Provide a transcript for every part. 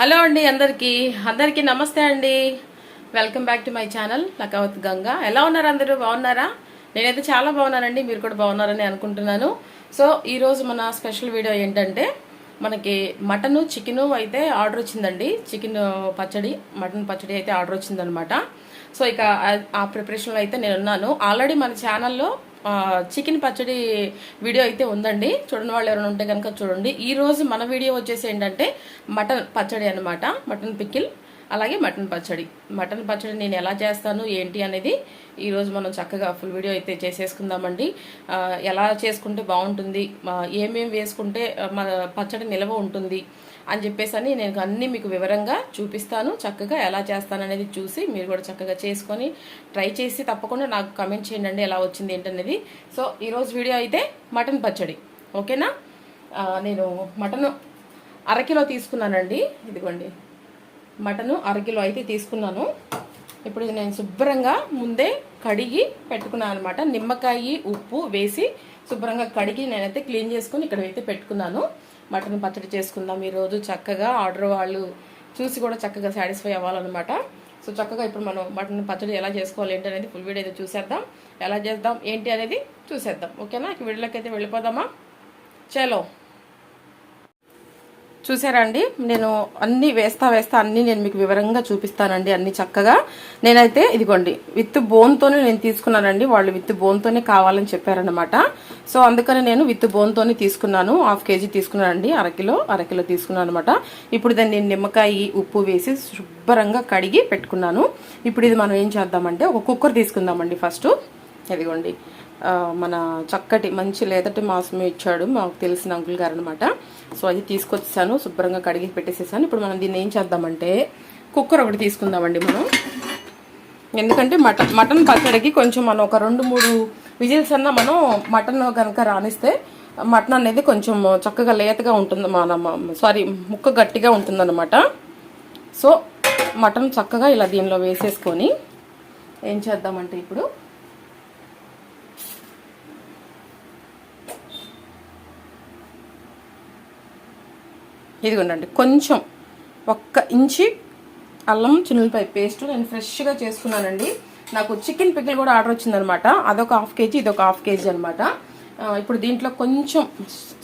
Hello అండి అందరికీ. అందరికీ నమస్తే అండి. Welcome back to my channel Lakavath Ganga ఎలా ఉన్నారు అందరూ? బాగున్నారా? నేనైతే చాలా బాగున్నానండి. మీరు కూడా బాగున్నారని అనుకుంటున్నాను. సో ఈరోజు మన స్పెషల్ వీడియో ఏంటంటే మనకి మటను చికెను అయితే ఆర్డర్ వచ్చిందండి. చికెన్ పచ్చడి మటన్ పచ్చడి అయితే ఆర్డర్ వచ్చిందనమాట. సో ఇక ఆ- ప్రిపరేషన్లో అయితే నేను ఉన్నాను ఆల్రెడీ మన ఛానల్లో చికెన్ పచ్చడి వీడియో అయితే ఉందండి. చూడని వాళ్ళు ఎవరైనా ఉంటే కనుక చూడండి. ఈరోజు మన వీడియో వచ్చేసి ఏంటంటే మటన్ పచ్చడి అనమాట మటన్ పికిల్ అలాగే మటన్ పచ్చడి. మటన్ పచ్చడి నేను ఎలా చేస్తాను ఏంటి అనేది ఈరోజు మనం చక్కగా ఫుల్ వీడియో అయితే చేసేసుకుందామండి. ఎలా చేసుకుంటే బాగుంటుంది ఏమేమి వేసుకుంటే మన పచ్చడి నిల్వ ఉంటుంది అని చెప్పేసి నేను అన్ని మీకు వివరంగా చూపిస్తాను. చక్కగా ఎలా చేస్తాను అనేది చూసి మీరు కూడా చక్కగా చేసుకొని ట్రై చేసి తప్పకుండా నాకు కమెంట్ చేయండి ఎలా వచ్చింది ఏంటనేది. సో ఈరోజు వీడియో అయితే మటన్ పచ్చడి. ఓకేనా? నేను మటన్ అరకిలో తీసుకున్నానండి. ఇదిగోండి. మటను అరకిలో అయితే తీసుకున్నాను. ఇప్పుడు నేను శుభ్రంగా ముందే కడిగి పెట్టుకున్నాను అనమాట నిమ్మకాయ ఉప్పు వేసి శుభ్రంగా కడిగి నేనైతే క్లీన్ చేసుకుని ఇక్కడ అయితే పెట్టుకున్నాను. మటన్ పచ్చడి చేసుకుందాం ఈరోజు చక్కగా ఆర్డర్ వాళ్ళు చూసి కూడా చక్కగా సాటిస్ఫై అవ్వాలన్నమాట. సో చక్కగా ఇప్పుడు మనం మటన్ పచ్చడి ఎలా చేసుకోవాలి ఏంటి అనేది ఫుల్ వీడియో అయితే చూసేద్దాం. ఎలా చేద్దాం ఏంటి అనేది చూసేద్దాం. ఓకేనా ఇక వీడియోలోకి అయితే వెళ్ళిపోదామా? చలో. చూసారా అండి నేను అన్ని వేస్తా వేస్తా అన్ని నేను మీకు వివరంగా చూపిస్తానండి అన్ని చక్కగా. నేనైతే ఇదిగోండి విత్ బోన్తోనే నేను తీసుకున్నానండి. వాళ్ళు విత్ బోన్తోనే కావాలని చెప్పారనమాట సో అందుకని నేను విత్ బోన్తోనే తీసుకున్నాను. హాఫ్ కేజీ తీసుకున్నానండి. అరకిలో అరకిలో తీసుకున్నాను అనమాట ఇప్పుడు దాన్ని నేను నిమ్మకాయ ఉప్పు వేసి శుభ్రంగా కడిగి పెట్టుకున్నాను. ఇప్పుడు ఇది మనం ఏం చేద్దామంటే ఒక కుక్కర్ తీసుకుందామండి ఫస్ట్. ఇదిగోండి మన చక్కటి మంచి లేదటి మాంసం ఇచ్చాడు మాకు తెలిసిన అంకుల్ గారు అనమాట సో అది తీసుకొచ్చేసాను శుభ్రంగా కడిగి పెట్టేసేసాను. ఇప్పుడు మనం దీన్ని ఏం చేద్దామంటే కుక్కర్ ఒకటి తీసుకుందామండి మనం. ఎందుకంటే మటన్ మటన్ పచ్చడికి కొంచెం మనం ఒక రెండు మూడు విజిల్స్ అన్న మనం మటన్ కనుక రాణిస్తే మటన్ అనేది కొంచెం చక్కగా లేతగా ఉంటుంది మన సారీ ముక్క గట్టిగా ఉంటుందన్నమాట. సో మటన్ చక్కగా ఇలా దీనిలో వేసేసుకొని ఏం చేద్దామంటే ఇప్పుడు ఇదిగోండి కొంచెం ఒక్క ఇంచి అల్లం చిన్నులపై పేస్ట్ నేను ఫ్రెష్గా చేసుకున్నానండి. నాకు చికెన్ పికిల్ కూడా ఆర్డర్ వచ్చిందనమాట. అదొక హాఫ్ కేజీ ఇదొక హాఫ్ కేజీ అనమాట. ఇప్పుడు దీంట్లో కొంచెం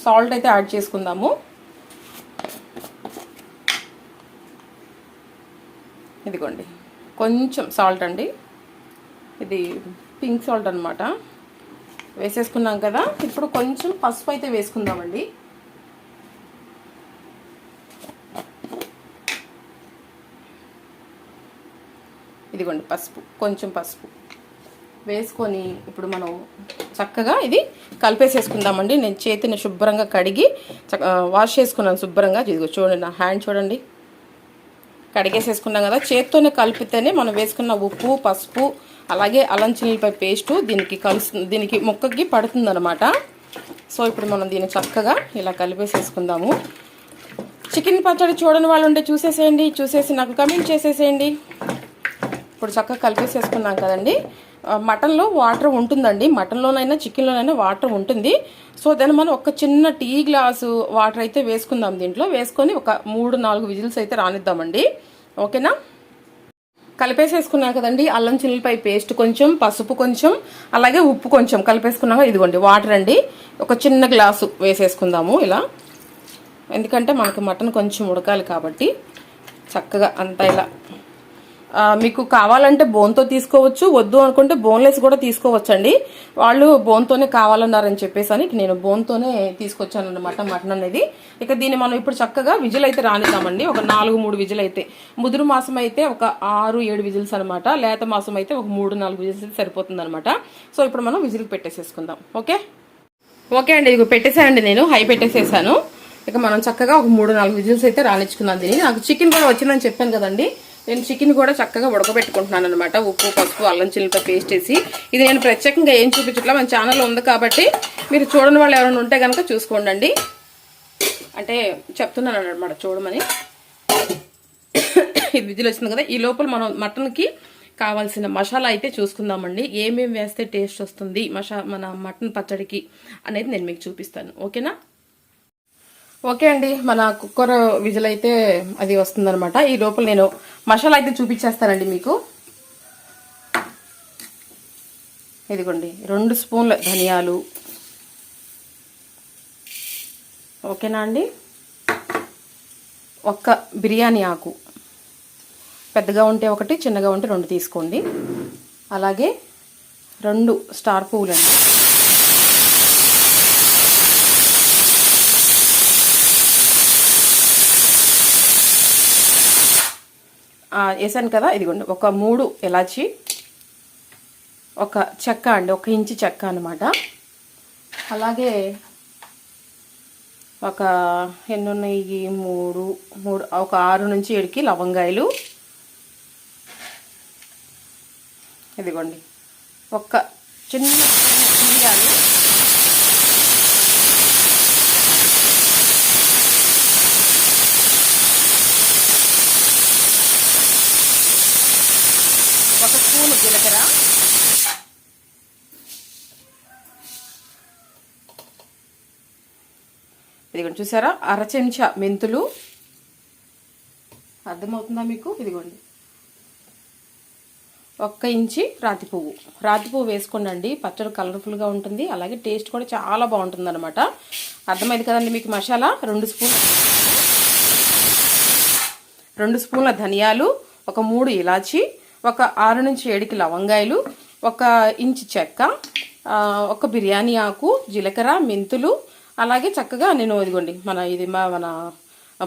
సాల్ట్ అయితే యాడ్ చేసుకుందాము. ఇదిగోండి కొంచెం సాల్ట్ అండి. ఇది పింక్ సాల్ట్ అనమాట. వేసేసుకున్నాం కదా ఇప్పుడు కొంచెం పసుపు అయితే వేసుకుందామండి. ఇదిగోండి పసుపు కొంచెం పసుపు. వేసుకొని ఇప్పుడు మనం చక్కగా ఇది కలిపేసేసుకుందామండి. నేను చేతిని శుభ్రంగా కడిగి వాష్ చేసుకున్నాను శుభ్రంగా. ఇదిగో చూడండి నా హ్యాండ్ చూడండి. కడిగేసేసుకున్నాం కదా చేత్తోనే కలిపితేనే మనం వేసుకున్న ఉప్పు పసుపు అలాగే అల్లం చిల్లిపై పేస్టు దీనికి కలుసు దీనికి ముక్కకి పడుతుందనమాట సో ఇప్పుడు మనం దీన్ని చక్కగా ఇలా కలిపేసేసుకుందాము. చికెన్ పచ్చడి చూడని వాళ్ళు ఉంటే చూసేసేయండి చూసేసి నాకు కమెంట్ చేసేసేయండి. ఇప్పుడు చక్కగా కలిపేసేసుకున్నాం కదండి. మటన్లో వాటర్ ఉంటుందండి. మటన్లోనైనా చికెన్లోనైనా వాటర్ ఉంటుంది. సో దాన్ని మనం ఒక చిన్న టీ గ్లాసు వాటర్ అయితే వేసుకుందాం దీంట్లో. వేసుకొని ఒక మూడు నాలుగు విజిల్స్ అయితే రానిద్దామండి. ఓకేనా? కలిపేసేసుకున్నాం కదండి. అల్లం చిల్లిపాయ పేస్ట్ కొంచెం పసుపు కొంచెం అలాగే ఉప్పు కొంచెం కలిపేసుకున్నాక ఇదిగోండి వాటర్ అండి. ఒక చిన్న గ్లాసు వేసేసుకుందాము ఇలా. ఎందుకంటే మనకి మటన్ కొంచెం ఉడకాలి కాబట్టి చక్కగా అంతా ఇలా మీకు కావాలంటే బోన్తో తీసుకోవచ్చు వద్దు అనుకుంటే బోన్లెస్ కూడా తీసుకోవచ్చండి. వాళ్ళు బోన్తోనే కావాలన్నారని చెప్పేసి అని నేను బోన్తోనే తీసుకొచ్చాను అనమాట మటన్ అనేది. ఇక దీన్ని మనం ఇప్పుడు చక్కగా విజిల్ అయితే రానిద్దామండి. ఒక నాలుగు మూడు విజిల్ అయితే. ముదురు మాసం అయితే ఒక ఆరు ఏడు విజిల్స్ అనమాట లేత మాసం అయితే ఒక మూడు నాలుగు విజిల్స్ అయితే సరిపోతుంది అనమాట సో ఇప్పుడు మనం విజిల్కి పెట్టేసేసుకుందాం. ఓకే? ఓకే అండి. ఇక పెట్టేసానండి నేను. హై పెట్టేసేసాను. ఇక మనం చక్కగా ఒక మూడు నాలుగు విజిల్స్ అయితే రానిచ్చుకుందాం దీన్ని. నాకు చికెన్ కూడా వచ్చిందని చెప్పాను కదండి. నేను చికెన్ కూడా చక్కగా ఉడకబెట్టుకుంటున్నాను అనమాట ఉప్పు పసుపు అల్లం చిల్లిపాయ పేస్ట్ వేసి ఇది నేను ప్రత్యేకంగా ఏం చూపించట్లా మన ఛానల్లో ఉంది కాబట్టి మీరు చూడని వాళ్ళు ఎవరైనా ఉంటే కనుక చూసుకోండి అంటే చెప్తున్నాను అనమాట చూడమని. ఇది విజిల్ వచ్చింది కదా ఈ లోపల మనం మటన్కి కావాల్సిన మసాలా అయితే చూసుకుందామండి. ఏమేమి వేస్తే టేస్ట్ వస్తుంది మషా మన మటన్ పచ్చడికి అనేది నేను మీకు చూపిస్తాను. ఓకేనా? ఓకే అండి మన కుక్కర్ విజిల్ అయితే అది వస్తుందనమాట ఈ లోపల నేను మసాలా అయితే చూపించేస్తానండి మీకు. ఇదిగోండి రెండు స్పూన్ల ధనియాలు. ఓకేనా అండి? ఒక్క బిర్యానీ ఆకు. పెద్దగా ఉంటే ఒకటి చిన్నగా ఉంటే రెండు తీసుకోండి. అలాగే రెండు స్టార్ పువ్వులండి. వేసాను కదా ఇదిగోండి ఒక మూడు ఎలాచి ఒక చెక్క అండి ఒక ఇంచు చెక్క అనమాట అలాగే ఒక ఎన్నున్నాయి మూడు మూడు ఒక ఆరు నుంచి ఏడుకి లవంగాయలు. ఇదిగోండి ఒక చిన్న మిరియాలు ఒక జీలకర్ర. ఇదిగోండి చూసారా? అర చెంచా మెంతులు. అర్థమవుతుందా మీకు? ఇదిగోండి. ఒక్క ఇంచి రాతి పువ్వు. రాతి పువ్వు వేసుకోండి పచ్చడి కలర్ఫుల్గా ఉంటుంది. అలాగే టేస్ట్ కూడా చాలా బాగుంటుంది అనమాట అర్థమైంది కదండి మీకు మసాలా? రెండు స్పూన్లు రెండు స్పూన్ల ధనియాలు ఒక మూడు ఇలాచి ఒక ఆరు నుంచి ఏడుకి లవంగాయలు ఒక ఇంచు చెక్క ఒక బిర్యానీ ఆకు జీలకర్ర మెంతులు అలాగే చక్కగా నేను ఇదిగోండి మన ఇది మా మన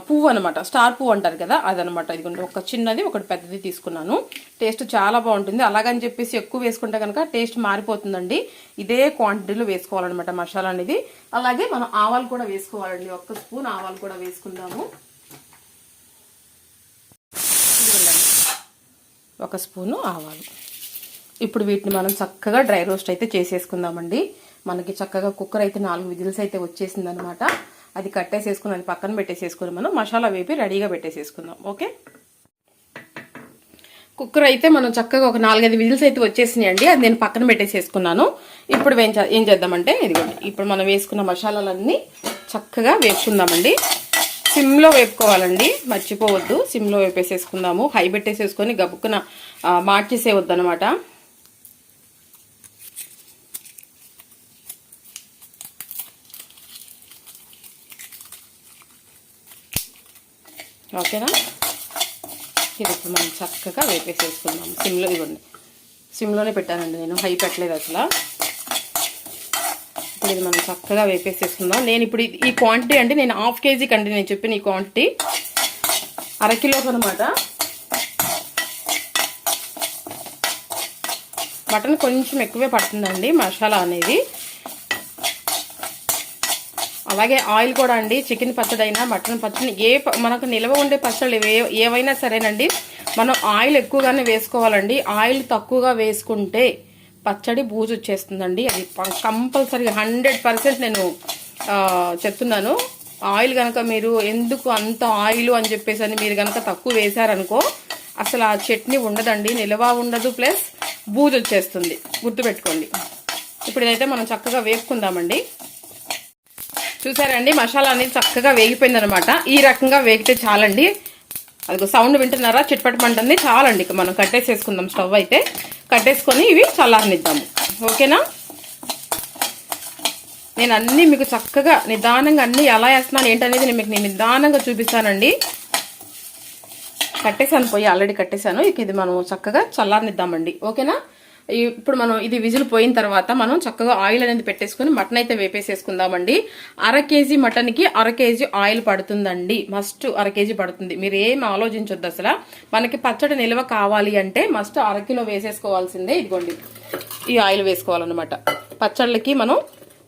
పువ్వు అనమాట స్టార్ పువ్వు అంటారు కదా అదనమాట ఇదిగోండి ఒక చిన్నది ఒకటి పెద్దది తీసుకున్నాను. టేస్ట్ చాలా బాగుంటుంది. అలాగని చెప్పేసి ఎక్కువ వేసుకుంటే కనుక టేస్ట్ మారిపోతుందండి. ఇదే క్వాంటిటీలో వేసుకోవాలన్నమాట మసాలా అనేది. అలాగే మనం ఆవాలు కూడా వేసుకోవాలండి. ఒక్క స్పూన్ ఆవాలు కూడా వేసుకుందాము. ఇదిగోండి. ఒక స్పూను ఆవాలు. ఇప్పుడు వీటిని మనం చక్కగా డ్రై రోస్ట్ అయితే చేసేసుకుందామండి. మనకి చక్కగా కుక్కర్ అయితే నాలుగు విజిల్స్ అయితే వచ్చేసింది అనమాట అది కట్టేసేసుకుని అది పక్కన పెట్టేసేసుకుని మనం మసాలా వేపి రెడీగా పెట్టేసేసుకుందాం. ఓకే? కుక్కర్ అయితే మనం చక్కగా ఒక నాలుగైదు విజిల్స్ అయితే వచ్చేసినాయి అండి అది నేను పక్కన పెట్టేసేసుకున్నాను. ఇప్పుడు ఏం ఏం చేద్దామంటే ఇదిగోండి. ఇప్పుడు మనం వేసుకున్న మసాలాలన్నీ చక్కగా వేసుకుందామండి సిమ్లో వేపుకోవాలండి మర్చిపోవద్దు. సిమ్లో వేపేసేసుకుందాము. హై పెట్టేసేసుకొని గబుక్కున మార్చేసేవద్దు అనమాట ఓకేనా? ఇది ఇప్పుడు మనం చక్కగా వేపేసేసుకుందాం సిమ్లో ఇవ్వండి సిమ్లోనే పెట్టానండి నేను. హై పెట్టలేదు అసలు. ఇప్పుడు ఇది మనం చక్కగా వేపేసేసుకుందాం నేను ఇప్పుడు ఈ క్వాంటిటీ అంటే నేను హాఫ్ కేజీకి అండి నేను చెప్పిన ఈ క్వాంటిటీ అరకిలోకి అనమాట మటన్ కొంచెం ఎక్కువే పడుతుందండి మసాలా అనేది. అలాగే ఆయిల్ కూడా అండి చికెన్ పచ్చడి అయినా మటన్ పచ్చడి ఏ ప- మనకు నిల్వ ఉండే పచ్చళ్ళు ఏవైనా సరేనండి. మనం ఆయిల్ ఎక్కువగానే వేసుకోవాలండి. ఆయిల్ తక్కువగా వేసుకుంటే పచ్చడి బూజు వచ్చేస్తుందండి. అది కంపల్సరీగా హండ్రెడ్ పర్సెంట్ నేను చెప్తున్నాను. ఆయిల్ కనుక మీరు ఎందుకు అంత ఆయిల్ అని చెప్పేసి అని మీరు కనుక తక్కువ వేశారనుకో అసలు ఆ చట్నీ ఉండదండి. నిల్వ ఉండదు ప్లస్ బూజు వచ్చేస్తుంది. గుర్తుపెట్టుకోండి. ఇప్పుడు ఇదైతే మనం చక్కగా వేపుకుందామండి. చూసారండి? మసాలా అనేది చక్కగా వేగిపోయింది అనమాట ఈ రకంగా వేగితే చాలండి. అదిగో సౌండ్ వింటున్నారా? చిట్పటమంటుంది చాలండి. ఇక మనం కట్టేసేసుకుందాం స్టవ్ అయితే. కట్టేసుకొని ఇవి చల్లారనిద్దాము. ఓకేనా? నేను అన్నీ మీకు చక్కగా నిదానంగా అన్నీ ఎలా వేస్తున్నాను ఏంటనేది నేను మీకు నేను నిదానంగా చూపిస్తానండి. కట్టేసాను పోయి ఆల్రెడీ కట్టేశాను. ఇక ఇది మనం చక్కగా చల్లారనిద్దామండి. ఓకేనా? ఇప్పుడు మనం ఇది విజిల్ పోయిన తర్వాత మనం చక్కగా ఆయిల్ అనేది పెట్టేసుకుని మటన్ అయితే వేపేసేసుకుందామండి. అర కేజీ మటన్కి అర కేజీ ఆయిల్ పడుతుందండి. మస్ట్ అర కేజీ పడుతుంది. మీరు ఏం ఆలోచించొద్దు అసలు. మనకి పచ్చడి నిల్వ కావాలి అంటే మస్ట్ అర కిలో వేసేసుకోవాల్సిందే. ఇదిగోండి. ఈ ఆయిల్ వేసుకోవాలన్నమాట. పచ్చళ్ళకి మనం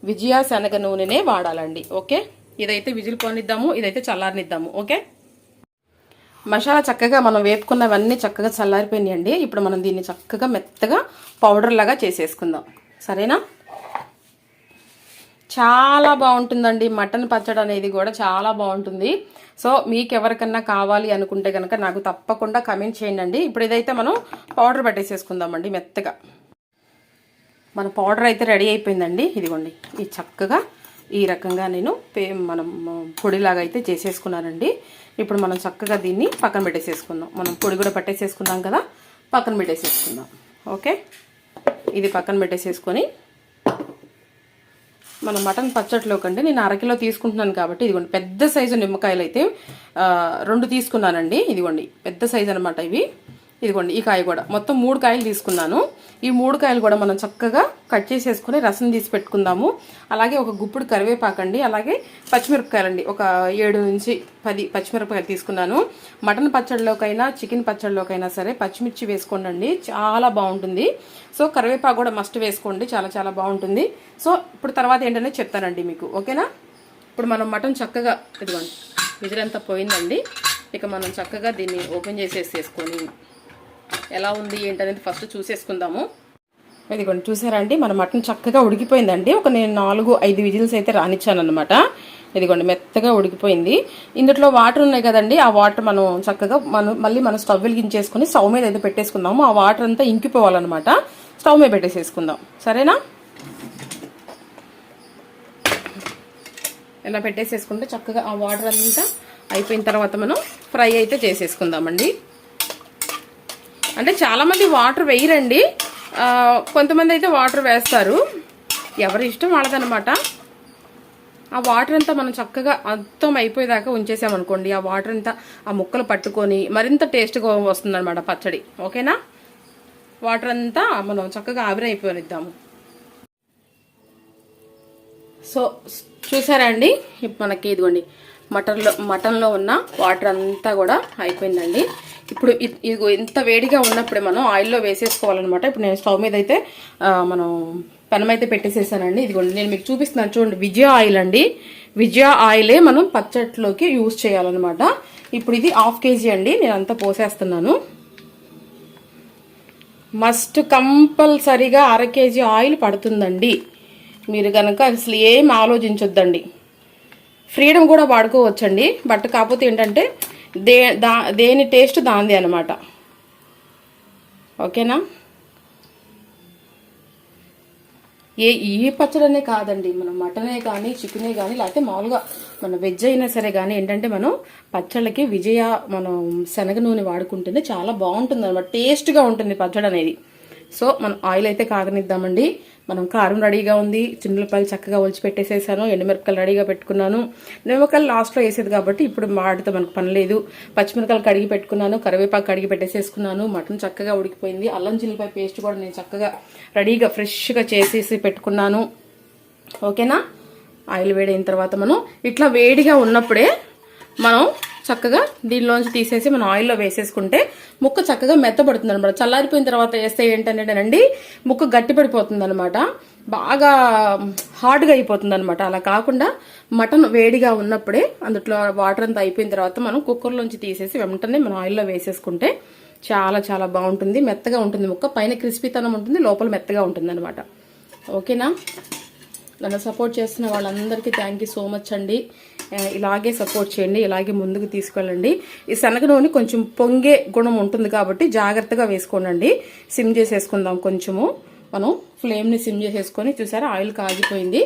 విజయ శనగ నూనెనే వాడాలండి. ఓకే? ఇదైతే విజిల్ పోనిద్దాము. ఇదైతే చల్లారనిద్దాము. ఓకే? మసాలా చక్కగా మనం వేపుకున్నవన్నీ చక్కగా చల్లారిపోయినాయండి. ఇప్పుడు మనం దీన్ని చక్కగా మెత్తగా పౌడర్ లాగా చేసేసుకుందాం. సరేనా? చాలా బాగుంటుందండి. మటన్ పచ్చడి అనేది కూడా చాలా బాగుంటుంది. సో మీకు ఎవరికన్నా కావాలి అనుకుంటే కనుక నాకు తప్పకుండా కమెంట్ చేయండి ఇప్పుడు ఇదైతే మనం పౌడర్ పెట్టేసేసుకుందామండి మెత్తగా. మన పౌడర్ అయితే రెడీ అయిపోయిందండి. ఇదిగోండి. ఈ చక్కగా ఈ రకంగా నేను పే మనం పొడిలాగా అయితే చేసేసుకున్నానండి. ఇప్పుడు మనం చక్కగా దీన్ని పక్కన పెట్టేసేసుకుందాం. మనం పొడి కూడా పట్టేసేసుకున్నాం కదా? పక్కన పెట్టేసేసుకుందాం. ఓకే? ఇది పక్కన పెట్టేసేసుకొని మన మటన్ పచ్చట్లో కంటే నేను అరకిలో తీసుకుంటున్నాను కాబట్టి ఇదిగోండి పెద్ద సైజు నిమ్మకాయలు అయితే రెండు తీసుకున్నానండి. ఇదిగోండి పెద్ద సైజు అనమాట ఇవి. ఇదిగోండి ఈ కాయ కూడా. మొత్తం మూడు కాయలు తీసుకున్నాను. ఈ మూడు కాయలు కూడా మనం చక్కగా కట్ చేసేసుకుని రసం తీసి పెట్టుకుందాము. అలాగే ఒక గుప్పుడు కరివేపాకండి అలాగే పచ్చిమిరపకాయలండి. ఒక ఏడు నుంచి పది పచ్చిమిరపకాయలు తీసుకున్నాను. మటన్ పచ్చడిలోకైనా చికెన్ పచ్చడిలోకైనా సరే పచ్చిమిర్చి వేసుకోండి చాలా బాగుంటుంది. సో కరివేపాకు కూడా మస్ట్ వేసుకోండి. చాలా చాలా బాగుంటుంది. సో ఇప్పుడు తర్వాత ఏంటనే చెప్తానండి మీకు. ఓకేనా? ఇప్పుడు మనం మటన్ చక్కగా ఇదిగోండి విజిలంతా పోయిందండి. ఇక మనం చక్కగా దీన్ని ఓపెన్ చేసేసి వేసుకొని ఎలా ఉంది ఏంటనేది ఫస్ట్ చూసేసుకుందాము. ఇదిగోండి చూసారా అండి మన మటన్ చక్కగా ఉడికిపోయిందండి. ఒక నేను నాలుగు ఐదు విజిల్స్ అయితే రానిచ్చాను అనమాట ఇదిగోండి మెత్తగా ఉడికిపోయింది. ఇందులో వాటర్ ఉన్నాయి కదండి ఆ వాటర్ మనం చక్కగా మనం మళ్ళీ మనం స్టవ్ వెలిగించేసుకుని స్టవ్ మీద అయితే పెట్టేసుకుందాము. ఆ వాటర్ అంతా ఇంకిపోవాలన్నమాట. స్టవ్ మీద పెట్టేసేసుకుందాం. సరేనా? ఇలా పెట్టేసేసుకుంటే చక్కగా ఆ వాటర్ అంతా అయిపోయిన తర్వాత మనం ఫ్రై అయితే చేసేసుకుందామండి. అంటే చాలామంది వాటర్ వేయరండి. కొంతమంది అయితే వాటర్ వేస్తారు. ఎవరి ఇష్టం వాళ్ళదనమాట ఆ వాటర్ అంతా మనం చక్కగా అర్థం అయిపోయేదాకా ఉంచేసామనుకోండి ఆ వాటర్ అంతా ఆ ముక్కలు పట్టుకొని మరింత టేస్ట్గా వస్తుందన్నమాట పచ్చడి. ఓకేనా? వాటర్ అంతా మనం చక్కగా ఆవిరైపోనిద్దాము సో చూసారా అండి? ఇప్పుడు మనకి ఇదిగోండి మటన్లో మటన్లో ఉన్న వాటర్ అంతా కూడా అయిపోయిందండి. ఇప్పుడు ఇదిగో ఇంత వేడిగా ఉన్నప్పుడే మనం ఆయిల్లో వేసేసుకోవాలన్నమాట. ఇప్పుడు నేను స్టవ్ మీద అయితే మనం పెనం అయితే పెట్టేసేసానండి. ఇదిగోండి నేను మీకు చూపిస్తున్నాను చూడండి. విజయ ఆయిల్ అండి. విజయ ఆయిలే మనం పచ్చట్లోకి యూజ్ చేయాలన్నమాట. ఇప్పుడు ఇది హాఫ్ కేజీ అండి. నేను అంతా పోసేస్తున్నాను. మస్ట్ కంపల్సరీగా అర కేజీ ఆయిల్ పడుతుందండి. మీరు కనుక అసలు ఏం ఆలోచించొద్దండి. ఫ్రీడమ్ కూడా వాడుకోవచ్చండి. బట్ కాకపోతే ఏంటంటే దే దా దేని టేస్ట్ దాంది అనమాట ఓకేనా? ఏ ఈ పచ్చడనే కాదండి మనం మటనే కానీ చికెనే కానీ లేకపోతే మామూలుగా మన వెజ్ అయినా సరే కానీ ఏంటంటే మనం పచ్చళ్ళకి విజయ మనం శనగ నూనె వాడుకుంటేనే చాలా బాగుంటుంది అనమాట టేస్ట్గా ఉంటుంది పచ్చడి అనేది సో మనం ఆయిల్ అయితే కాగనిద్దామండి. మనం కారం రెడీగా ఉంది చిన్నపాయలు చక్కగా ఒలిచి పెట్టేసేసాను ఎండుమిరపకాయలు రెడీగా పెట్టుకున్నాను. నిమ్మకాయలు లాస్ట్లో వేసేది కాబట్టి ఇప్పుడు మాడితే మనకు పని లేదు. పచ్చిమిరపకాయలు కడిగి పెట్టుకున్నాను కరివేపాకు కడిగి పెట్టేసేసుకున్నాను మటన్ చక్కగా ఉడికిపోయింది. అల్లం చిల్లిపాయ పేస్ట్ కూడా నేను చక్కగా రెడీగా ఫ్రెష్గా చేసేసి పెట్టుకున్నాను. ఓకేనా? ఆయిల్ వేడైన తర్వాత మనం ఇట్లా వేడిగా ఉన్నప్పుడే మనం చక్కగా దీనిలోంచి తీసేసి మనం ఆయిల్లో వేసేసుకుంటే ముక్క చక్కగా మెత్తపడుతుంది అనమాట చల్లారిపోయిన తర్వాత వేస్తే ఏంటంటేనండి ముక్క గట్టి పడిపోతుంది అనమాట బాగా హార్డ్గా అయిపోతుంది అనమాట అలా కాకుండా మటన్ వేడిగా ఉన్నప్పుడే అందులో వాటర్ అంతా అయిపోయిన తర్వాత మనం కుక్కర్లోంచి తీసేసి వెంటనే మనం ఆయిల్లో వేసేసుకుంటే చాలా చాలా బాగుంటుంది. మెత్తగా ఉంటుంది ముక్క. పైన క్రిస్పీతనం ఉంటుంది లోపల మెత్తగా ఉంటుంది అనమాట ఓకేనా? నన్ను సపోర్ట్ చేస్తున్న వాళ్ళందరికీ థ్యాంక్ యూ సో మచ్ అండి. ఇలాగే సపోర్ట్ చేయండి ఇలాగే ముందుకు తీసుకెళ్ళండి. ఈ శనగ నూనె కొంచెం పొంగే గుణం ఉంటుంది కాబట్టి జాగ్రత్తగా వేసుకోనండి. సిమ్ చేసేసుకుందాం కొంచెము. మనం ఫ్లేమ్ని సిమ్ చేసేసుకొని చూసారా ఆయిల్ కాగిపోయింది.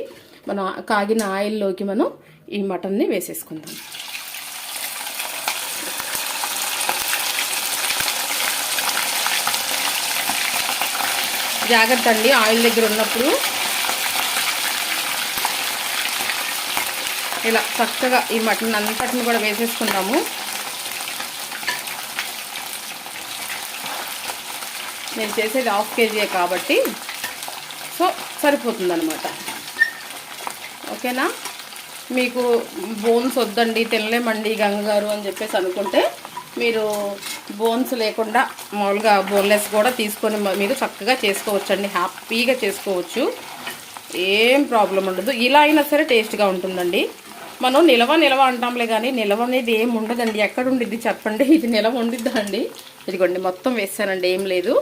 మనం కాగిన ఆయిల్లోకి మనం ఈ మటన్ని వేసేసుకుందాం. జాగ్రత్త అండి ఆయిల్ దగ్గర ఉన్నప్పుడు ఇలా చక్కగా ఈ మటన్ అంతటిని కూడా వేసేసుకుందాము. నేను చేసేది హాఫ్ కేజీయే కాబట్టి. సో సరిపోతుంది అనమాట ఓకేనా? మీకు బోన్స్ వద్దండి తినలేమండి గంగగారు అని చెప్పేసి అనుకుంటే మీరు బోన్స్ లేకుండా మామూలుగా బోన్లెస్ కూడా తీసుకొని మీరు చక్కగా చేసుకోవచ్చండి. హ్యాపీగా చేసుకోవచ్చు. ఏం ప్రాబ్లం ఉండదు. ఇలా అయినా సరే టేస్ట్గా ఉంటుందండి. మనం నిలవ నిలవ అంటాంలే కానీ నిలవ అనేది ఏం ఉండదండి. ఎక్కడ ఉండిద్ది చెప్పండి. ఇది నిలవ ఉండిద్దా అండి? ఇదిగోండి మొత్తం వేసానండి. ఏం లేదు.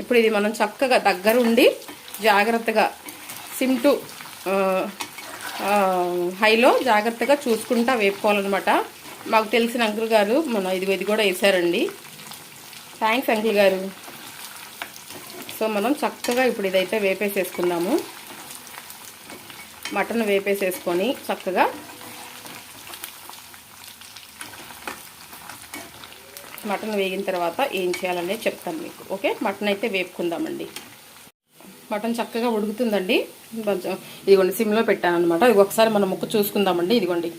ఇప్పుడు ఇది మనం చక్కగా దగ్గరుండి జాగ్రత్తగా సిమ్ టు హైలో జాగ్రత్తగా చూసుకుంటా వేపుకోవాలన్నమాట. మాకు తెలిసిన అంకుల్ గారు మన ఇది ఇది కూడా వేసారండి. థ్యాంక్స్ అంకుల్ గారు. సో మనం చక్కగా ఇప్పుడు ఇదైతే వేపేసేసుకుందాము. మటన్ వేపేసేసుకొని చక్కగా మటన్ వేగిన తర్వాత ఏం చేయాలనేది చెప్తాను మీకు ఓకే? మటన్ అయితే వేపుకుందామండి. మటన్ చక్కగా ఉడుకుతుందండి. కొంచెం ఇదిగోండి సిమ్లో పెట్టాను అనమాట ఇది ఒకసారి మనం ముక్క చూసుకుందామండి ఇదిగోండి.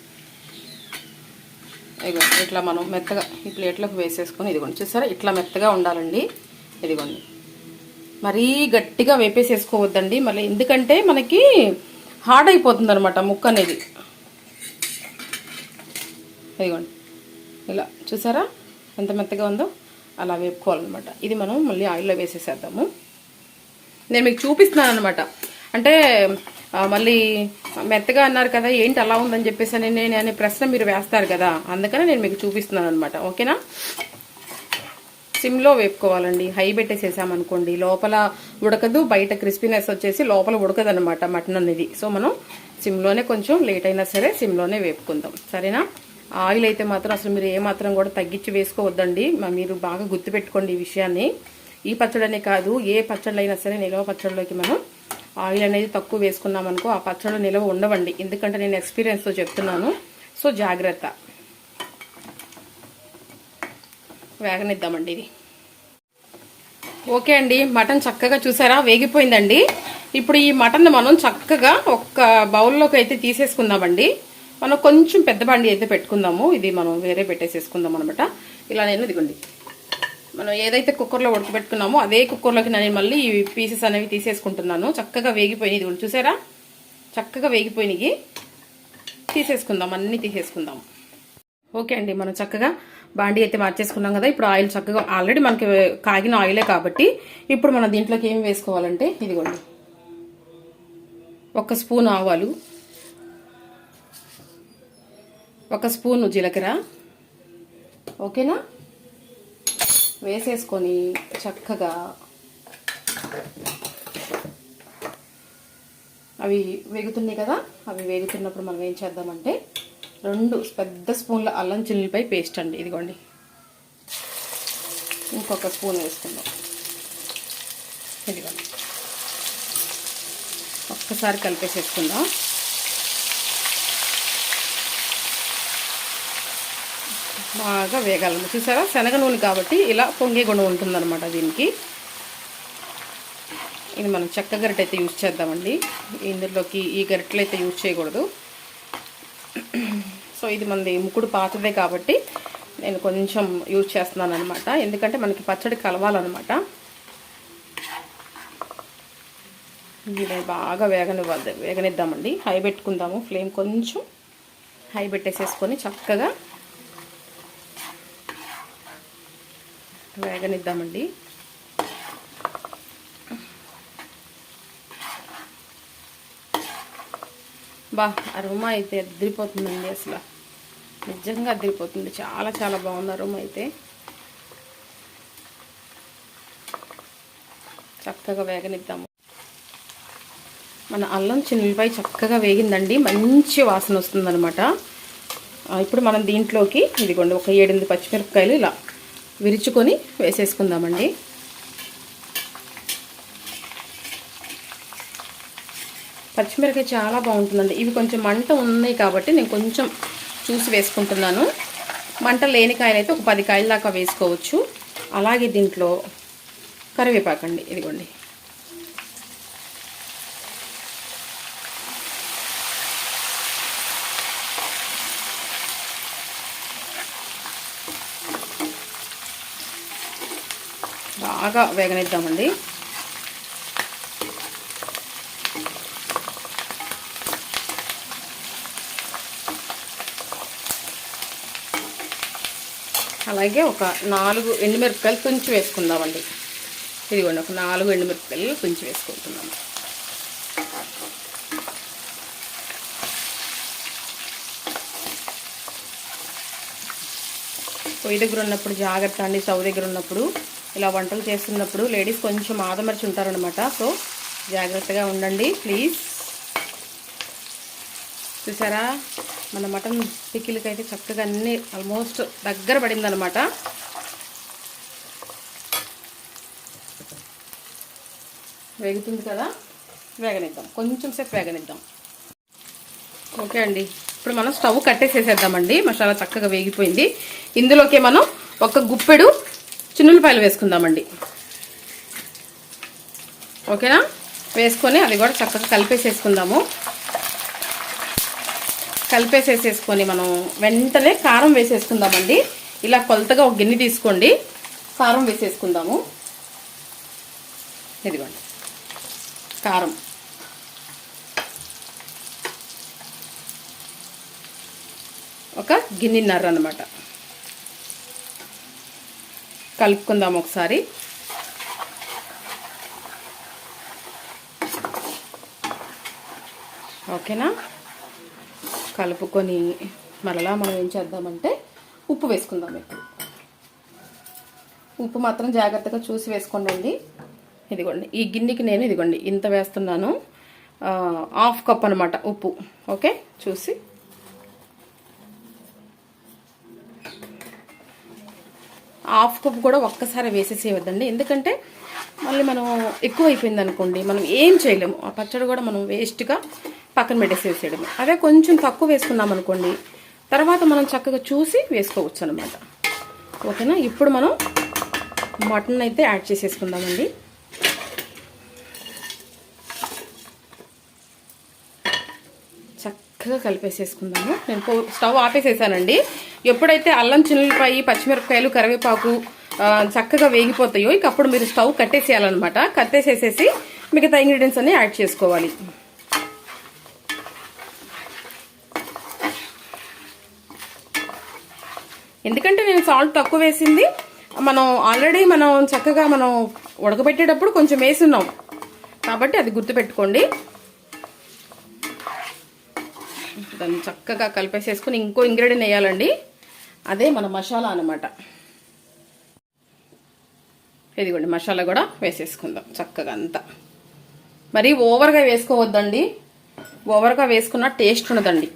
ఇదిగోండి ఇట్లా మనం మెత్తగా ఈ ప్లేట్లోకి వేసేసుకొని ఇదిగోండి. చూసారా? ఇట్లా మెత్తగా ఉండాలండి. ఇదిగోండి. మరీ గట్టిగా వేపేసేసుకోవద్దండి. మళ్ళీ ఎందుకంటే మనకి హార్డ్ అయిపోతుంది అనమాట ముక్క అనేది. ఇదిగోండి. ఇలా చూసారా? ఎంత మెత్తగా ఉందో అలా వేపుకోవాలన్నమాట. ఇది మనం మళ్ళీ ఆయిల్లో వేసేసేద్దాము. నేను మీకు చూపిస్తున్నాను అనమాట అంటే మళ్ళీ మెత్తగా అన్నారు కదా ఏంటి అలా ఉందని చెప్పేసి నేను అనే ప్రశ్న మీరు వేస్తారు కదా అందుకనే నేను మీకు చూపిస్తున్నాను అనమాట ఓకేనా? సిమ్లో వేపుకోవాలండి. హై పెట్టేసేసామనుకోండి లోపల ఉడకదు బయట క్రిస్పీనెస్ వచ్చేసి లోపల ఉడకదు అనమాట మటన్ అనేది. సో మనం సిమ్లోనే కొంచెం లేట్ అయినా సరే సిమ్లోనే వేపుకుందాం. సరేనా? ఆయిల్ అయితే మాత్రం అసలు మీరు ఏ మాత్రం కూడా తగ్గించి వేసుకోవద్దండి. మీరు బాగా గుర్తుపెట్టుకోండి ఈ విషయాన్ని. ఈ పచ్చడనే కాదు ఏ పచ్చళ్ళు అయినా సరే నిల్వ పచ్చడిలోకి మనం ఆయిల్ అనేది తక్కువ వేసుకున్నామనుకో ఆ పచ్చళ్ళు నిల్వ ఉండవండి. ఎందుకంటే నేను ఎక్స్పీరియన్స్తో చెప్తున్నాను. సో జాగ్రత్త. వేగనిద్దామండి ఇది. ఓకే అండి మటన్ చక్కగా చూసారా? వేగిపోయిందండి. ఇప్పుడు ఈ మటన్ మనం చక్కగా ఒక్క బౌల్లోకి అయితే తీసేసుకుందామండి. మనం కొంచెం పెద్ద బండి అయితే పెట్టుకుందాము. ఇది మనం వేరే పెట్టేసేసుకుందాం అనమాట ఇలా నేను ఇదిగోండి. మనం ఏదైతే కుక్కర్లో ఉడకబెట్టుకున్నామో అదే కుక్కర్లోకి నేను మళ్ళీ ఈ పీసెస్ అనేవి తీసేసుకుంటున్నాను. చక్కగా వేగిపోయినాయి. ఇది చూసారా? చక్కగా వేగిపోయినాయి. తీసేసుకుందాం అన్నీ తీసేసుకుందాం. ఓకే అండి మనం చక్కగా బాండీ అయితే మార్చేసుకున్నాం కదా. ఇప్పుడు ఆయిల్ చక్కగా ఆల్రెడీ మనకి కాగిన ఆయిలే కాబట్టి ఇప్పుడు మనం దీంట్లోకి ఏం వేసుకోవాలంటే ఇదిగోండి. ఒక స్పూన్ ఆవాలు ఒక స్పూను జీలకర్ర ఓకేనా? వేసేసుకొని చక్కగా అవి వేగుతున్నాయి కదా అవి వేగుతున్నప్పుడు మనం ఏం చేద్దామంటే రెండు పెద్ద స్పూన్ల అల్లం చిల్లిపై పేస్ట్ అండి. ఇదిగోండి. ఇంకొక స్పూన్ వేసుకుందాం. ఇదిగోండి. ఒక్కసారి కలిపేసేసుకుందాం. బాగా వేగాలి చూసారా? శనగ నూనె కాబట్టి ఇలా పొంగే గుణం ఉంటుందన్నమాట దీనికి. ఇది మనం చెక్క గరిటె అయితే యూజ్ చేద్దామండి. ఇందులోకి ఈ గరిటెలు అయితే యూజ్ చేయకూడదు. సో ఇది మనది ముక్కుడు పాతదే కాబట్టి నేను కొంచెం యూజ్ చేస్తున్నాను అనమాట ఎందుకంటే మనకి పచ్చడి కలవాలన్నమాట. ఇది బాగా వేగనివ్వాలి వేగనిద్దామండి. హై పెట్టుకుందాము ఫ్లేమ్ కొంచెం హై పెట్టేసేసుకొని చక్కగా వేగనిద్దామండి. బా అరుమా అయితే అద్దరిపోతుందండి అసలు. నిజంగా అద్దరిపోతుంది చాలా చాలా బాగుంది రూమ్ అయితే. చక్కగా వేగనిద్దాము. మన అల్లం చిన్నపై చక్కగా వేగిందండి. మంచి వాసన వస్తుందన్నమాట. ఇప్పుడు మనం దీంట్లోకి ఇదిగోండి ఒక ఏడెనిమిది పచ్చిమిరపకాయలు ఇలా విరుచుకొని వేసేసుకుందామండి. పచ్చిమిరపకాయ చాలా బాగుంటుందండి. ఇవి కొంచెం మంట ఉన్నాయి కాబట్టి నేను కొంచెం చూసి వేసుకుంటున్నాను. మంట లేని కాయలు అయితే ఒక పది కాయల దాకా వేసుకోవచ్చు. అలాగే దీంట్లో కరివేపాకండి ఇదిగోండి. బాగా వేగనిద్దామండి. అలాగే ఒక నాలుగు ఎండుమిరపకాయలు తుంచి వేసుకుందామండి. ఇదిగోండి ఒక నాలుగు ఎండుమిరపకాయలు తుంచి వేసుకుంటున్నాము. పొయ్యి దగ్గర ఉన్నప్పుడు జాగ్రత్త అండి స్టవ్ దగ్గర ఉన్నప్పుడు. ఇలా వంటలు చేస్తున్నప్పుడు లేడీస్ కొంచెం ఆదమర్చి ఉంటారనమాట సో జాగ్రత్తగా ఉండండి ప్లీజ్. చూసారా? మన మటన్ పిక్కిలకి అయితే చక్కగా అన్ని ఆల్మోస్ట్ దగ్గర పడిందనమాట వేగుతుంది కదా? వేగనిద్దాం. కొంచెం సేపు వేగనిద్దాం. ఓకే అండి. ఇప్పుడు మనం స్టవ్ కట్టేసేసేద్దామండి. మసాలా చక్కగా వేగిపోయింది. ఇందులోకి మనం ఒక గుప్పెడు చిన్నులపాయలు వేసుకుందామండి. ఓకేనా? వేసుకొని అది కూడా చక్కగా కలిపేసేసుకుందాము. కలిపేసేసేసుకొని మనం వెంటనే కారం వేసేసుకుందామండి. ఇలా కొలతగా ఒక గిన్నె తీసుకోండి. కారం వేసేసుకుందాము. ఇదిగోండి. కారం. ఒక గిన్నెన్నర అనమాట కలుపుకుందాం ఒకసారి. ఓకేనా? కలుపుకొని మరలా మనం ఏం చేద్దామంటే ఉప్పు వేసుకుందాం ఇప్పుడు ఉప్పు మాత్రం జాగ్రత్తగా చూసి వేసుకోండి. ఇదిగోండి ఈ గిన్నెకి నేను ఇదిగోండి ఇంత వేస్తున్నాను. హాఫ్ కప్ అనమాట ఉప్పు ఓకే? చూసి. హాఫ్ కప్ కూడా ఒక్కసారి వేసేసేయద్దండి. ఎందుకంటే మళ్ళీ మనం ఎక్కువ అయిపోయింది అనుకోండి మనం ఏం చేయలేము. ఆ పచ్చడి కూడా మనం వేస్ట్గా పక్కన పెట్టేసేసేయడం అదే కొంచెం తక్కువ వేసుకున్నాం అనుకోండి తర్వాత మనం చక్కగా చూసి వేసుకోవచ్చు అనమాట ఓకేనా? ఇప్పుడు మనం మటన్ అయితే యాడ్ చేసేసుకుందామండి. చక్కగా కలిపేసేసుకుందాము. నేను స్టవ్ ఆపేసేసానండి. ఎప్పుడైతే అల్లం చిన్నపాయి పచ్చిమిరపకాయలు కరివేపాకు చక్కగా వేగిపోతాయో ఇక అప్పుడు మీరు స్టవ్ కట్టేసేయాలన్నమాట. కట్టేసేసేసి మిగతా ఇంగ్రీడియంట్స్ అన్ని యాడ్ చేసుకోవాలి. ఎందుకంటే నేను సాల్ట్ తక్కువ వేసింది. మనం ఆల్రెడీ మనం చక్కగా మనం ఉడకబెట్టేటప్పుడు కొంచెం వేసున్నాం. కాబట్టి అది గుర్తుపెట్టుకోండి. దాన్ని చక్కగా కలిపేసేసుకుని ఇంకో ఇంగ్రీడియంట్ వేయాలండి. అదే మన మసాలా అనమాట ఇదిగోండి మసాలా కూడా వేసేసుకుందాం చక్కగా అంతా. మరి ఓవర్గా వేసుకోవద్దండి. ఓవర్గా వేసుకున్న టేస్ట్ ఉండదండి.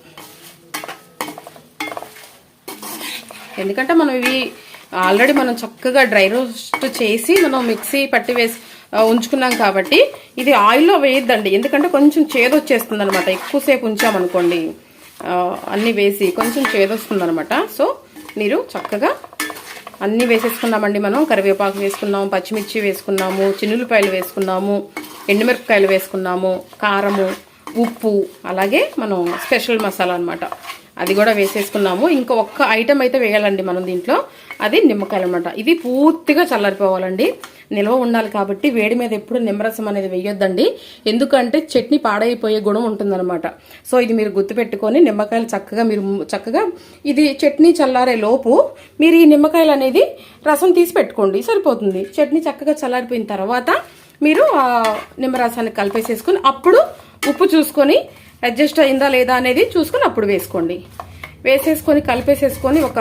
ఎందుకంటే మనం ఇవి ఆల్రెడీ మనం చక్కగా డ్రై రోస్ట్ చేసి మనం మిక్సీ పట్టి వేసి ఉంచుకున్నాం కాబట్టి ఇది ఆయిల్లో వేయద్దండి. ఎందుకంటే కొంచెం చేదొచ్చేస్తుంది అనమాట ఎక్కువసేపు ఉంచామనుకోండి అన్నీ వేసి కొంచెం చేదొస్తుంది అనమాట సో మీరు చక్కగా అన్నీ వేసేసుకున్నామండి మనం. కరివేపాకు వేసుకున్నాము పచ్చిమిర్చి వేసుకున్నాము చిన్నులపాయలు వేసుకున్నాము ఎండుమిరపకాయలు వేసుకున్నాము కారము ఉప్పు అలాగే మనం స్పెషల్ మసాలా అనమాట అది కూడా వేసేసుకున్నాము. ఇంకా ఒక్క ఐటెం అయితే వేయాలండి మనం దీంట్లో. అది నిమ్మకాయలు అనమాట ఇది పూర్తిగా చల్లారిపోవాలండి. నిల్వ ఉండాలి కాబట్టి వేడి మీద ఎప్పుడు నిమ్మరసం అనేది వేయొద్దండి. ఎందుకంటే చట్నీ పాడైపోయే గుణం ఉంటుందన్నమాట. సో ఇది మీరు గుర్తుపెట్టుకొని నిమ్మకాయలు చక్కగా మీరు చక్కగా ఇది చట్నీ చల్లారే లోపు మీరు ఈ నిమ్మకాయలు అనేది రసం తీసి పెట్టుకోండి. సరిపోతుంది. చట్నీ చక్కగా చల్లారిపోయిన తర్వాత మీరు ఆ నిమ్మరసాన్ని కలిపేసేసుకొని అప్పుడు ఉప్పు చూసుకొని అడ్జస్ట్ అయిందా లేదా అనేది చూసుకొని అప్పుడు వేసుకోండి. వేసేసుకొని కలిపేసేసుకొని ఒక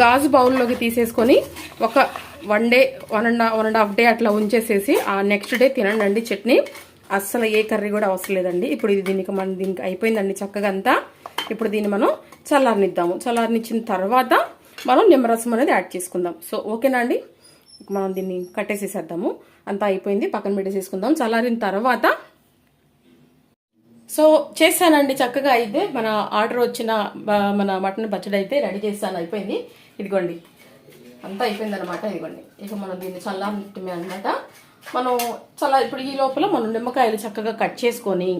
గాజు బౌల్లోకి తీసేసుకొని ఒక one day one and one and half day అట్లా ఉంచేసేసి ఆ నెక్స్ట్ డే తినండి చట్నీ. అస్సలు ఏ కర్రీ కూడా అవసరం లేదండి. ఇప్పుడు ఇది దీనికి మనం దీనికి అయిపోయిందండి చక్కగా అంతా. ఇప్పుడు దీన్ని మనం చల్లారనిద్దాము. చల్లారనిచ్చిన తర్వాత మనం నిమ్మరసం అనేది యాడ్ చేసుకుందాం. సో ఓకేనా అండి? మనం దీన్ని కట్టేసేసేద్దాము. అంతా అయిపోయింది. పక్కన పెట్టేసేసుకుందాం. చల్లారిన తర్వాత సో చేశానండి చక్కగా అయితే మన ఆర్డర్ వచ్చిన మన మటన్ పచ్చడి అయితే రెడీ చేస్తాను అయిపోయింది. ఇదిగోండి. అంతా అయిపోయింది అనమాట ఇదిగోండి. ఇక మనం దీన్ని చల్లారనిట్టమే అనమాట మనం చల్ల ఇప్పుడు ఈ లోపల మనం నిమ్మకాయలు చక్కగా కట్ చేసుకొని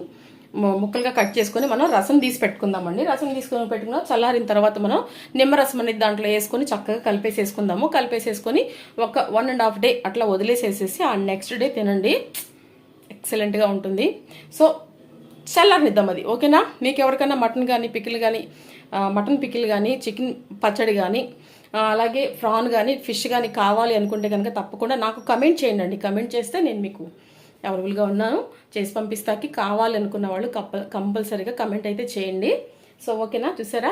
ముక్కలుగా కట్ చేసుకొని మనం రసం తీసి పెట్టుకుందామండి. రసం తీసుకొని పెట్టుకున్న. చల్లారిన తర్వాత మనం నిమ్మరసం అనేది దాంట్లో వేసుకొని చక్కగా కలిపేసేసుకుందాము. కలిపేసేసుకొని ఒక వన్ అండ్ హాఫ్ డే అట్లా వదిలేసేసేసి ఆ నెక్స్ట్ డే తినండి. ఎక్సలెంట్గా ఉంటుంది. సో చల్లారనిద్దాం అది ఓకేనా? మీకు ఎవరికైనా మటన్ కానీ పికిల్ కానీ మటన్ పికిల్ కానీ చికెన్ పచ్చడి కానీ అలాగే ఫ్రాన్ కానీ ఫిష్ కానీ కావాలి అనుకుంటే కనుక తప్పకుండా నాకు కమెంట్ చేయండి అండి. కమెంట్ చేస్తే నేను మీకు అవైలబుల్గా ఉన్నాను. చేసి పంపిస్తాకి కావాలి అనుకున్న వాళ్ళు కంపల్సరీగా కమెంట్ అయితే చేయండి. సో ఓకేనా? చూసారా?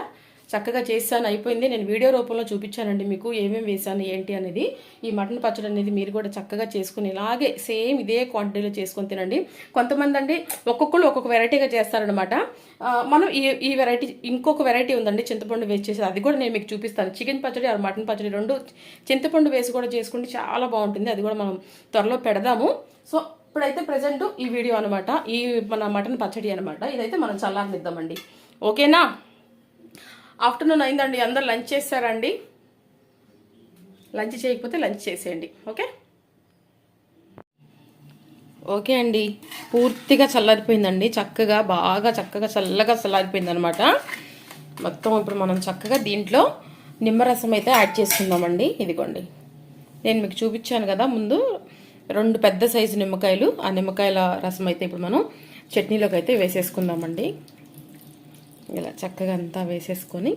చక్కగా చేశాను అయిపోయింది. నేను వీడియో రూపంలో చూపించానండి మీకు ఏమేమి వేసాను ఏంటి అనేది. ఈ మటన్ పచ్చడి అనేది మీరు కూడా చక్కగా చేసుకుని ఇలాగే సేమ్ ఇదే క్వాంటిటీలో చేసుకొని తినండి. కొంతమంది అండి ఒక్కొక్కరు ఒక్కొక్క వెరైటీగా చేస్తారనమాట మనం ఈ ఈ వెరైటీ ఇంకొక వెరైటీ ఉందండి చింతపండు వేసి చేసేది అది కూడా నేను మీకు చూపిస్తాను. చికెన్ పచ్చడి ఆరు మటన్ పచ్చడి రెండు చింతపండు వేసి కూడా చేసుకుంటే చాలా బాగుంటుంది. అది కూడా మనం త్వరలో పెడదాము. సో ఇప్పుడైతే ప్రజెంట్ ఈ వీడియో అనమాట ఈ మన మటన్ పచ్చడి అనమాట ఇదైతే మనం చల్లారనిద్దామండి. ఓకేనా? ఆఫ్టర్నూన్ అయిందండి అందరు లంచ్ చేశారండి లంచ్ చేయకపోతే లంచ్ చేసేయండి ఓకే? ఓకే అండి. పూర్తిగా చల్లారిపోయిందండి. చక్కగా బాగా చక్కగా చల్లగా చల్లారిపోయింది అనమాట మొత్తం ఇప్పుడు మనం చక్కగా దీంట్లో నిమ్మరసం అయితే యాడ్ చేసుకుందామండి. ఇదిగోండి. నేను మీకు చూపించాను కదా ముందు రెండు పెద్ద సైజు నిమ్మకాయలు. ఆ నిమ్మకాయల రసం అయితే ఇప్పుడు మనం చట్నీలోకి అయితే వేసేసుకుందామండి. ఇలా చక్కగా అంతా వేసేసుకొని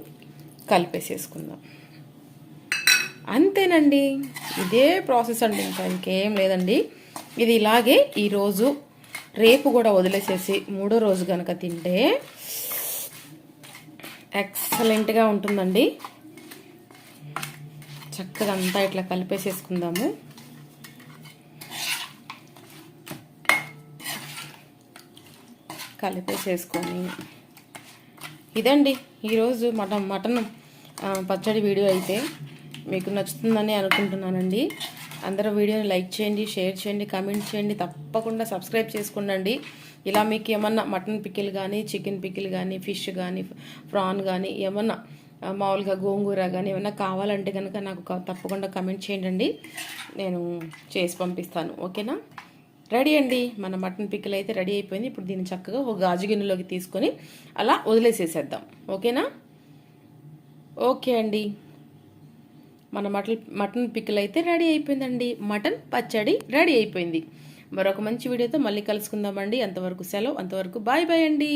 కలిపేసేసుకుందాం. అంతేనండి. ఇదే ప్రాసెస్ అండి ఇంకా ఇంకేం లేదండి. ఇది ఇలాగే ఈరోజు రేపు కూడా వదిలేసేసి మూడో రోజు కనుక తింటే ఎక్సలెంట్గా ఉంటుందండి. చక్కగా అంతా ఇట్లా కలిపేసేసుకుందాము. కలిపేసేసుకొని ఇదండి ఈరోజు మటన్ మటన్ పచ్చడి వీడియో అయితే మీకు నచ్చుతుందని అనుకుంటున్నానండి. అందరూ వీడియోని లైక్ చేయండి షేర్ చేయండి కామెంట్ చేయండి తప్పకుండా సబ్స్క్రైబ్ చేసుకోండి ఇలా మీకు ఏమన్నా మటన్ పికిల్ కానీ చికెన్ పికిల్ కానీ ఫిష్ కానీ ప్రాన్ కానీ ఏమన్నా మామూలుగా గోంగూర కానీ ఏమన్నా కావాలంటే కనుక నాకు తప్పకుండా కమెంట్ చేయండి నేను చేసి పంపిస్తాను. ఓకేనా? రెడీ అండి. మన మటన్ పిక్కలు అయితే రెడీ అయిపోయింది. ఇప్పుడు దీన్ని చక్కగా ఒక గాజు గిన్నెలోకి తీసుకొని అలా వదిలేసేసేద్దాం. ఓకేనా? ఓకే అండి. మన మటన్ మటన్ పిక్కలు అయితే రెడీ అయిపోయిందండి. మటన్ పచ్చడి రెడీ అయిపోయింది. మరొక మంచి వీడియోతో మళ్ళీ కలుసుకుందామండి. అంతవరకు సెలవు. అంతవరకు బాయ్ బాయ్ అండి.